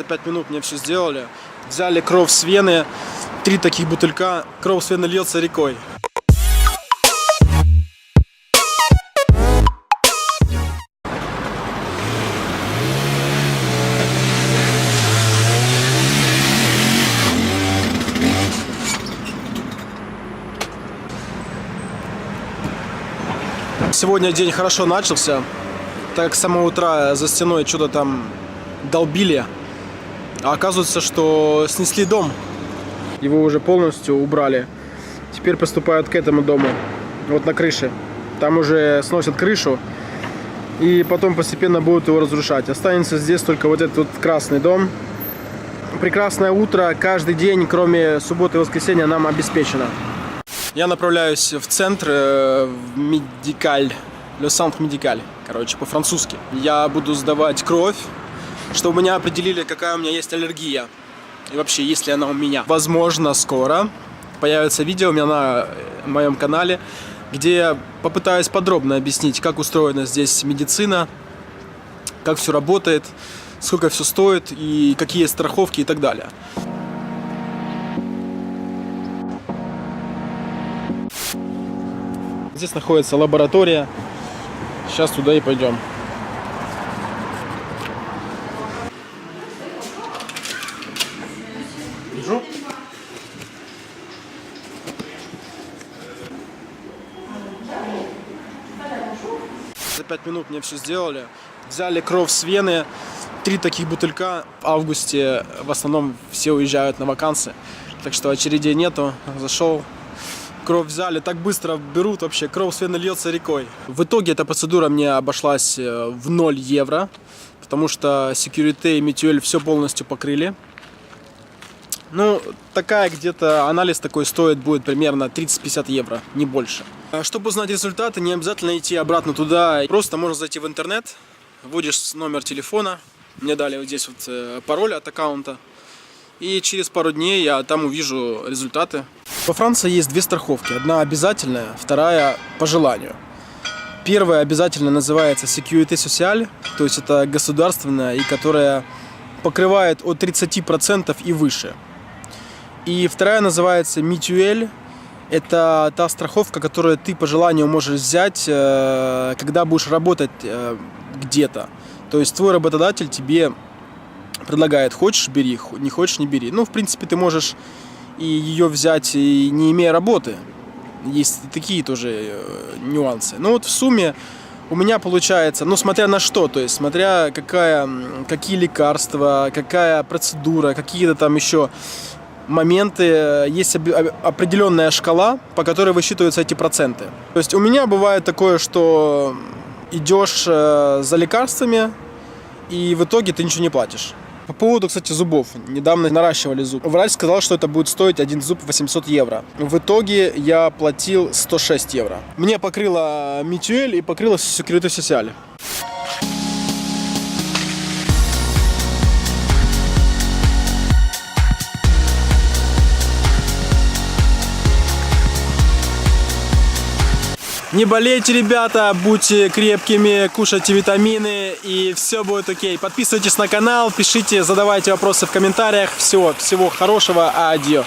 За пять минут мне все сделали. Взяли кровь с вены, три таких бутылька. Кровь с вены льется рекой. Сегодня день хорошо начался. Так как с самого утра за стеной что-то там долбили. А оказывается, что снесли дом. Его уже полностью убрали. Теперь поступают к этому дому. Вот на крыше. Там уже сносят крышу. И потом постепенно будут его разрушать. Останется здесь только вот этот вот красный дом. Прекрасное утро каждый день, кроме субботы и воскресенья, нам обеспечено. Я направляюсь в центр, э, в Медикаль, Le Centre Медикаль, короче, по-французски. Я буду сдавать кровь, чтобы меня определили, какая у меня есть аллергия. И вообще, есть ли она у меня. Возможно, скоро появится видео у меня на э, моем канале, где я попытаюсь подробно объяснить, как устроена здесь медицина, как все работает, сколько все стоит и какие страховки и так далее. Здесь находится лаборатория. Сейчас туда и пойдем. За пять минут мне все сделали. Взяли кровь с вены, три таких бутылька. В августе в основном все уезжают на вакансии, так что очередей нету. Зашел, кровь взяли, так быстро берут вообще, кровь с вены льется рекой. В итоге эта процедура мне обошлась э, в 0 евро, потому что Security и Mutual все полностью покрыли. Ну, такая где-то, анализ такой стоит будет примерно 30-50 евро, не больше. А Чтобы узнать результаты, не обязательно идти обратно туда. Просто можно зайти в интернет, вводишь номер телефона, мне дали вот здесь вот э, пароль от аккаунта. И через пару дней я там увижу результаты. Во Франции есть две страховки. Одна обязательная, вторая по желанию. Первая обязательно называется Security Social, то есть это государственная и которая покрывает от 30% и выше. И вторая называется Mutuel. Это та страховка, которую ты по желанию можешь взять, э, когда будешь работать э, где-то. То есть твой работодатель тебе предлагает, хочешь бери, не хочешь не бери. Ну, в принципе, ты можешь и ее взять, и не имея работы. Есть такие тоже э, нюансы. Ну вот в сумме у меня получается, ну смотря на что, то есть смотря какая, какие лекарства, какая процедура, какие-то там еще моменты, э, есть определенная шкала, по которой высчитываются эти проценты. То есть у меня бывает такое, что идешь э, за лекарствами, и в итоге ты ничего не платишь. По поводу, кстати, зубов. Недавно наращивали зуб. Врач сказал, что это будет стоить один зуб 800 евро. В итоге я платил 106 евро. Мне покрыла Митюэль и покрыла Security Social. Не болейте, ребята, будьте крепкими, кушайте витамины и все будет окей. Подписывайтесь на канал, пишите, задавайте вопросы в комментариях. Всего, всего хорошего, адьо.